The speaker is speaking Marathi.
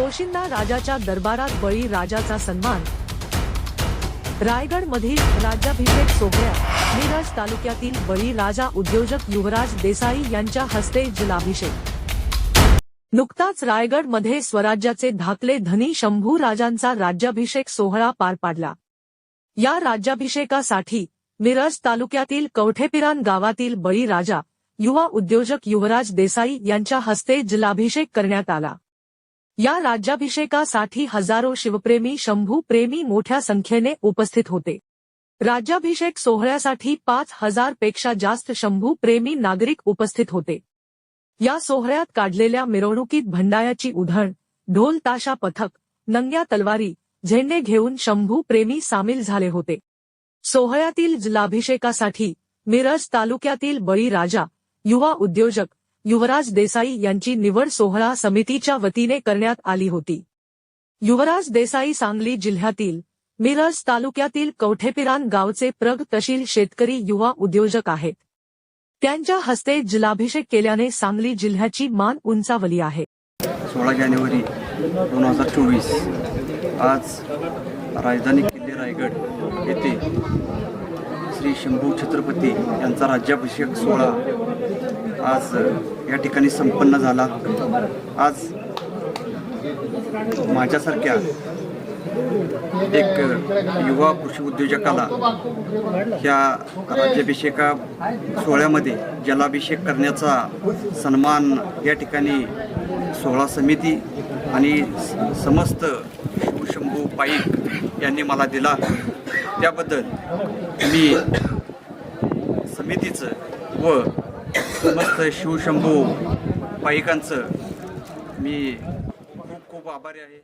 पोशिंदा राजाच्या दरबारात बळी राजाचा सन्मान. रायगड मधील राज्याभिषेक सोहळ्यात मिरज तालुक्यातील बळी राजा उद्योजक युवराज देसाई यांच्या हस्ते जलाभिषेक. नुकताच रायगडमध्ये स्वराज्याचे धाकले धनी शंभू राजांचा राज्याभिषेक सोहळा पार पाडला. या राज्याभिषेकासाठी मिरज तालुक्यातील कवठेपिरान गावातील बळी राजा युवा उद्योजक युवराज देसाई यांच्या हस्ते जलाभिषेक करण्यात आला. या राज्याभिषेकासाठी हजारो शिवप्रेमी शंभू प्रेमी मोठ्या संख्येने उपस्थित होते. राज्याभिषेक सोहळ्यासाठी पाच हजारपेक्षा जास्त शंभू प्रेमी नागरिक उपस्थित होते. या सोहळ्यात काढलेल्या मिरवणुकीत भंडायाची उधळ ढोल ताशा पथक नंग्या तलवारी झेंडे घेऊन शंभू प्रेमी सामील झाले होते. सोहळ्यातील जलाभिषेकासाठी मिरज तालुक्यातील बळी राजा युवा उद्योजक युवराज देसाई यांची निवड सोहळा समितीच्या वतीने करण्यात आली होती. युवराज देसाई सांगली जिल्ह्यातील मिरज तालुक्यातील कवठेपिरान गावचे प्रगतशील शेतकरी युवा उद्योजक आहेत. त्यांच्या हस्ते जिल्हाभिषेक केल्याने सांगली जिल्ह्याची मान उंचावली आहे. सोळा जानेवारी दोन हजार चोवीस आज राजधानी किल्ले रायगड येथे श्री शंभू छत्रपती यांचा राज्याभिषेक सोहळा आज या ठिकाणी संपन्न झाला. आज माझ्यासारख्या एक युवा कृषी उद्योजकाला ह्या राज्याभिषेका सोहळ्यामध्ये जलाभिषेक करण्याचा सन्मान या ठिकाणी सोहळा समिती आणि समस्त शिवशंभू पाईक यांनी मला दिला. त्याबद्दल मी समितीचं व समस्त शिवशंभू पाईकांचं मी खूप खूप आभारी आहे.